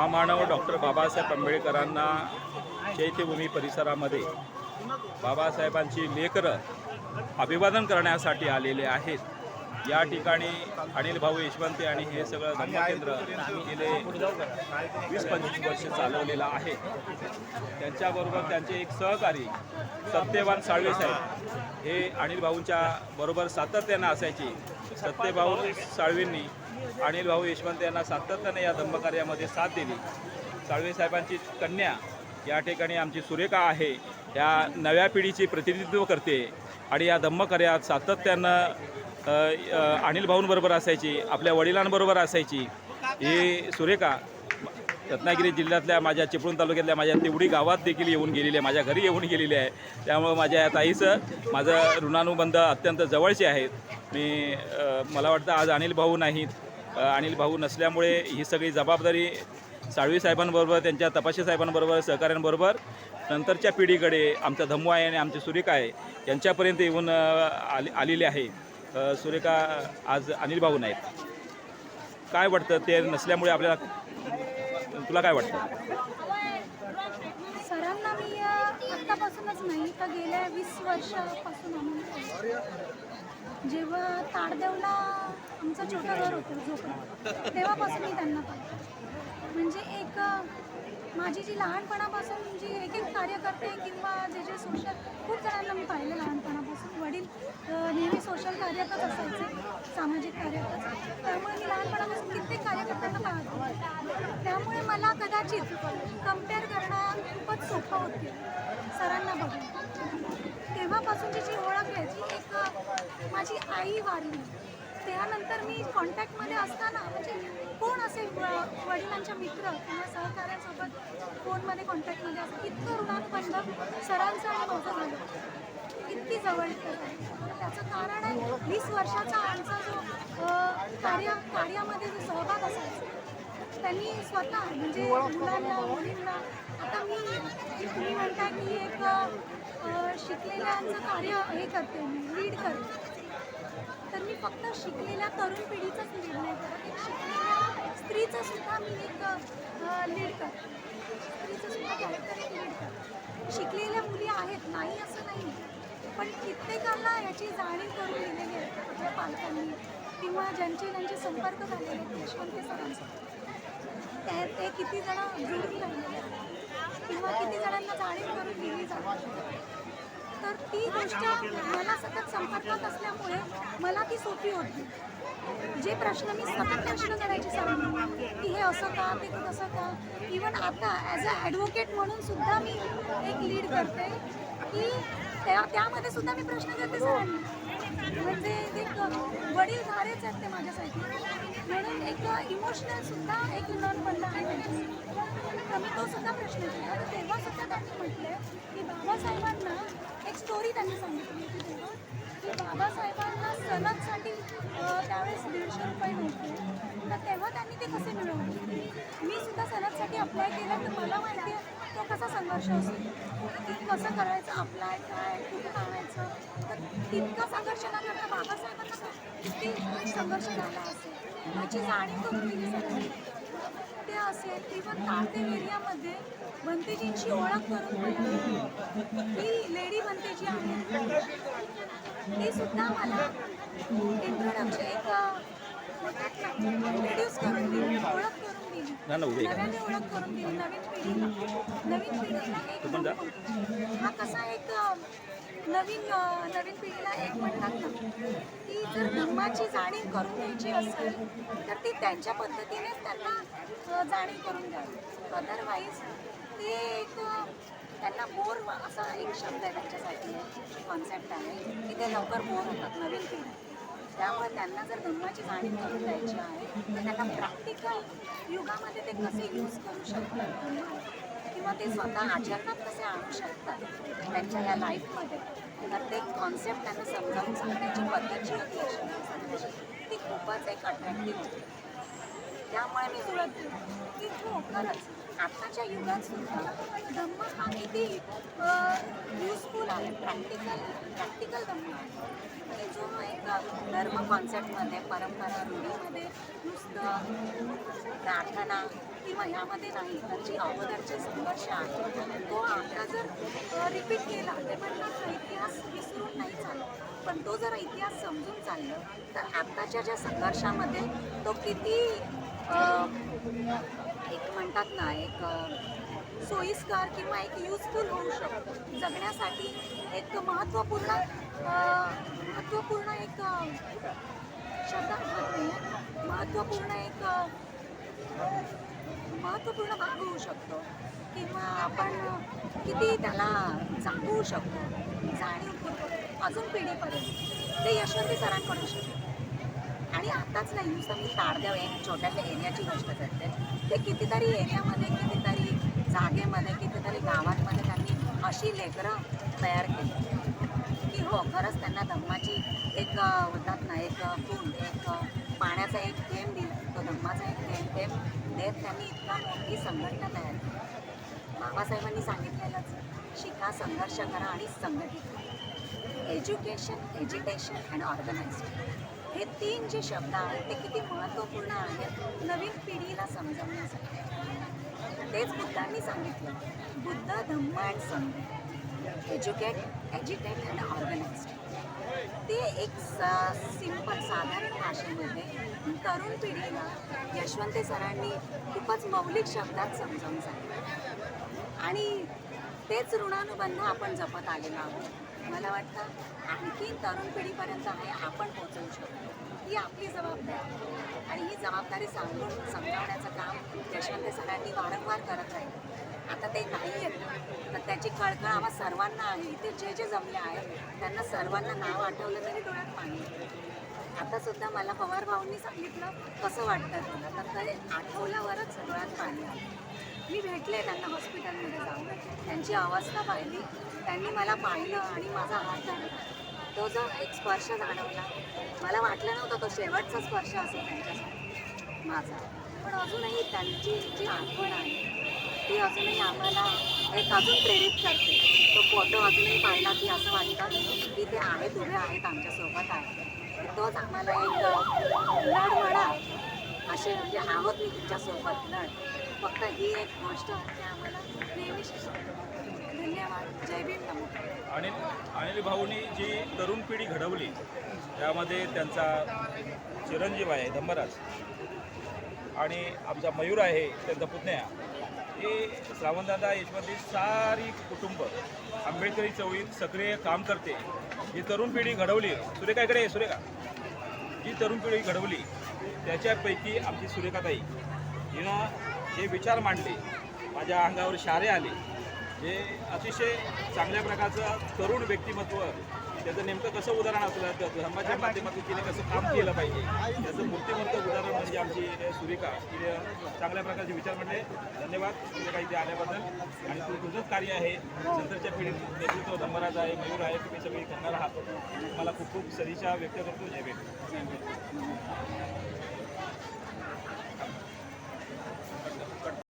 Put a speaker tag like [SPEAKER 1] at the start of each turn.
[SPEAKER 1] महामानव डॉक्टर बाबासाहेब आंबेडकरांना चैत्यभूमी परिसरामध्ये बाबासाहेबांची लेकरं अभिवादन करण्यासाठी आलेले आहेत. या ठिकाणी अनिल भाऊ यशवंते आणि हे सगळं धर्मकेंद्र गेले वीस पंचवीस वर्ष चालवलेलं आहे. त्यांच्याबरोबर त्यांचे एक सहकारी सत्यवान साळवे साहेब हे अनिल भाऊंच्या बरोबर सातत्यानं असायचे. सत्यभाऊ साळवेंनी अनिल भाऊ यशवंत यांना सातत्याने या धम्मकार्यामध्ये साथ दिली. साळवे साहेबांची कन्या या ठिकाणी आमची सुरेखा आहे. या नव्या पिढीचे प्रतिनिधित्व करते आणि या धम्मकार्यात सातत्यानं अनिल भाऊंबरोबर असायची आपल्या वडिलांबरोबर असायची. ही सुरेखा रत्नागिरी जिल्ह्यातल्या माझ्या चिपळूण तालुक्यातल्या माझ्या तेवढी गावात देखील येऊन गेलेली आहे. माझ्या घरी येऊन गेलेली आहे. त्यामुळं माझ्या या ताईचं माझं ऋणानुबंध अत्यंत जवळचे आहेत. मी मला वाटतं आज अनिल भाऊ नाहीत. अनिल भाऊ नसल्यामुळे ही सगळी जबाबदारी साळवी साहेबांबरोबर त्यांच्या तपाशी साहेबांबरोबर सहकाऱ्यांबरोबर नंतरच्या पिढीकडे आमचा धम्मू आहे आणि आमची सुरेखा आहे यांच्यापर्यंत येऊन आले आलेले आलेली आहे सुरेखा आज अनिल भाऊ नाहीत. काय वाटतं? ते नसल्यामुळे आपल्याला तुला काय वाटतं?
[SPEAKER 2] सरांना मी आत्तापासूनच नाही तर गेल्या वीस वर्षापासून आम्ही जेव्हा ताडदेवला आमचं छोटं घर होतं झोपडं तेव्हापासून मी त्यांना पाहिलं. म्हणजे एक माझी जी लहानपणापासून जी एक एक कार्यकर्ते किंवा जे जे सोशल खूप जणांना मी पाहिलं लहानपणापासून. वडील नेहमी सोशल कार्यातच असायचे सामाजिक कार्यातच त्यामुळे मी लहानपणापासून कित्येक कार्यकर्त्यांना पाहतो. त्यामुळे मला कदाचित कंपेअर करणं खूपच सोपं होते. सरांना बघून तेव्हापासूनची जी ओळख आहे ती एक अ, माझी आई वारली त्यानंतर मी कॉन्टॅक्टमध्ये असताना म्हणजे कोण असेल व- वडिलांच्या मित्र किंवा सहकाऱ्यांसोबत फोनमध्ये कॉन्टॅक्टमध्ये असं इतकं ऋणानुबंध सरांचं आणि माझं झालं. इतकी जवळीक त्याचं कारण आहे वीस वर्षाचा आमचा जो कार्य कार्यामध्ये जो सहभाग असायचा त्यांनी स्वतः म्हणजे मुलांना मुलींना आता मी तुम्ही म्हणता की एक शिकलेल्यांचं कार्य हे करते मी लीड करते. तर मी फक्त शिकलेल्या तरुण पिढीचाच लीड नाही करत एक शिकलेल्या स्त्रीचं सुद्धा मी एक लीड करते. स्त्रीचं सुद्धा कॅरेक्टर एक लीड करते. शिकलेल्या मुली आहेत नाही असं नाही. पण कित्येकांना याची जाणीव करून दिलेली आहे आपल्या पालकांनी. किंवा ज्यांचे ज्यांचे संपर्क झालेले आहेत यशवंत सरांसोबत ते ते किती जण जुळून राहिलेले आहेत किंवा किती जणांना जाणीव करून दिली जाते. तर ती गोष्ट मला सतत संपर्कात असल्यामुळे मला ती सोपी होती. जे प्रश्न मी सतत प्रश्न करायचे सरांना की हे असं का ते कसं का? इवन आता ॲज अ ॲडव्होकेट म्हणून सुद्धा मी एक लीड करते की त्या त्यामध्ये सुद्धा मी प्रश्न करते सरांना. म्हणजे एक वडील धारेच आहेत ते माझ्यासाठी. म्हणून एक इमोशनल सुद्धा एक ऋणानुबंध आहे त्यांच्यासाठी. तर मी तो सुद्धा प्रश्न केला. तर तेव्हा सुद्धा त्यांनी म्हटलं की बाबासाहेबांना त्यांनी सांगितली होती तेव्हा. की बाबासाहेबांना सनदसाठी त्यावेळेस दीडशे रुपये नव्हते. तर तेव्हा त्यांनी ते कसे मिळवले? मी सुद्धा सनदसाठी अप्लाय केलं तर मला माहिती आहे तो कसा संघर्ष असतो? की कसं करायचं? अप्लाय काय? कुठं आणायचं तर तितका संघर्ष न करता बाबासाहेबांना किती संघर्ष झाला असेल. याची जाणीव करून दिली सगळ्यांनी. ते असेल इव्हन तारदेव एरियामध्ये भंतेजींची ओळख करून मला ही लेडी भंतेजी आहे. ते सुद्धा मला इंट्रोडक्शन एक इंट्रोड्यूस करून दिली ओळख करून दिली. नव्याने ओळख करून दिली नवीन पिढीला. नवीन पिढीला एक. हा कसा एक नवीन नवीन पिढीला एक म्हणतात ना की जर धर्माची जाणीव करून द्यायची असेल तर ती त्यांच्या पद्धतीनेच त्यांना जाणीव करून द्यावी अदरवाईज ते एक त्यांना बोर असा एक शब्द आहे त्यांच्यासाठी कॉन्सेप्ट आहे की ते लवकर बोर होतात नवीन पिढी. त्यामुळे त्यांना जर धर्माची जाणीव करून द्यायची आहे तर त्यांना प्रॅक्टिकल युगामध्ये ते कसे यूज करू शकतात? किंवा ते स्वतः आचरणात कसे आणू शकतात त्यांच्या या लाईफमध्ये तर ते कॉन्सेप्ट त्यांना समजावून सांगण्याची पद्धत जी होती ती खूपच एक अट्रॅक्टिव्ह होती. त्यामुळे मी तुला की हो खरंच आत्ताच्या युगात सुद्धा धम्म हा किती युजफुल आहे प्रॅक्टिकल प्रॅक्टिकल धम्म आहे. की जो एक धर्म कॉन्सेप्टमध्ये परंपरा रूढीमध्ये नुसतं प्रार्थना किंवा ह्यामध्ये नाही तर जी अगोदरचे संघर्ष आहे तो आता जर रिपीट केला ते म्हणणार इतिहास विसरून नाही चालत. पण तो जर इतिहास समजून चाललं तर आत्ताच्या ज्या संघर्षामध्ये तो किती एक म्हणतात ना एक सोयीस्कर किंवा एक युजफुल होऊ शकतो. जगण्यासाठी एक महत्त्वपूर्ण महत्त्वपूर्ण एक अ, शब्द महत्त्वपूर्ण एक महत्त्वपूर्ण भाग होऊ शकतो. किंवा आपण किती त्याला जागवू शकतो जाणीव अजून पिढीपर्यंत. ते यशवंती सरांकडून शकतो आणि आताच नाही नुसतं मी ताडदेव एक छोट्याशा एरियाची गोष्ट करते. ते कितीतरी एरियामध्ये कितीतरी जागेमध्ये कितीतरी गावांमध्ये त्यांनी अशी लेकरं तयार केली. की हो खरंच त्यांना धम्माची एक अ, म्हणतात ना एक फूल एक पाण्याचा एक थेंब दिला तो धम्माचा एक थेंब थेंब देत त्यांनी इतका मोठी संघटना तयार केली. बाबासाहेबांनी सांगितलेलंच शिका संघर्ष करा आणि संघटित एज्युकेशन एज्युकेशन अँड ऑर्गनायझेशन हे तीन जे शब्द आहेत ते किती महत्त्वपूर्ण आहेत नवीन पिढीला समजवण्यासाठी. तेच बुद्धांनी सांगितलं. Buddha Dhamma and Sangha. Educate educate and organised ते एक सिंपल साधारण भाषेमध्ये तरुण पिढीला यशवंत सरांनी खूपच मौलिक शब्दात समजावून सांगितलं. आणि तेच ऋणानुबंध आपण जपत आलेलो आहोत. मला वाटतं आणखी तरुण पिढीपर्यंत हे आपण पोचवू शकतो. ही आपली जबाबदारी. आहे. आणि ही जबाबदारी सांगून समजावण्याचं काम यशवंत सरांनी वारंवार करत राहील. आता ते नाही आहेत तर त्याची कळकळ आम्हा सर्वांना आहे. इथे जे जे जमले आहेत त्यांना सर्वांना नाव आठवलं तरी डोळ्यात पाणी आतासुद्धा आता सुद्धा मला पवार भाऊंनी सांगितलं कसं वाटतं तुला? तर ते आठवल्यावरच डोळ्यात पाणी आलं. मी भेटले त्यांना हॉस्पिटलमध्ये जाऊन. त्यांची अवस्था पाहिली. त्यांनी मला पाहिलं आणि माझा हात धरला. तो जो एक स्पर्श जाणवला. मला वाटलं नव्हतं तो शेवटचा स्पर्श असेल त्यांच्यासाठी. माझा. पण अजूनही त्यांची जी आठवण आहे ती अजूनही आम्हाला एक अजून प्रेरित करते. तो फोटो अजूनही पाहिला की असं वाटतं की ते आहेत उभे आहेत आमच्यासोबत आहेत. तोच आम्हाला एक लढ म्हणा असे म्हणजे आहोत मी तुमच्यासोबत लढ फक्त ही एक गोष्ट म्हणजे आम्हाला नेहमी धन्यवाद. जय भीम नमो
[SPEAKER 1] अनिल अनिल भाऊनी जी तरुण पिढी घडवली त्यामध्ये त्यांचा चिरंजीव आहे धम्मराज. आणि आमचा मयूर आहे त्यांचा पुतण्या. हे श्रावणदादा यशवंती सारी कुटुंब आंबेडकरी चळवळीत सक्रिय काम करते. ही तरुण पिढी घडवली सुरेखा इकडे आहे, सुरेखा. जी तरुण पिढी घडवली त्याच्यापैकी आमची सुरेखाताई. हिनं जे विचार मांडले माझ्या अंगावर शारे आले हे अतिशय चांगल्या प्रकारचं तरुण व्यक्तिमत्व त्याचं नेमकं कसं उदाहरण असलं धर्माच्या माध्यमातून तिने कसं काम केलं पाहिजे? त्याचं मूर्तिमंत उदाहरण म्हणजे आमची सुरेखा. तिने चांगल्या प्रकारचे विचार मांडले धन्यवाद. सुरेखा इथे आल्याबद्दल. आणि तू तुझंच कार्य आहे. नंतरच्या पिढीत नेतृत्व धर्मराज आहे मयूर आहे. तुम्ही सगळी करणार आहात. मला खूप खूप सदिच्छा व्यक्त करतो. जय भेट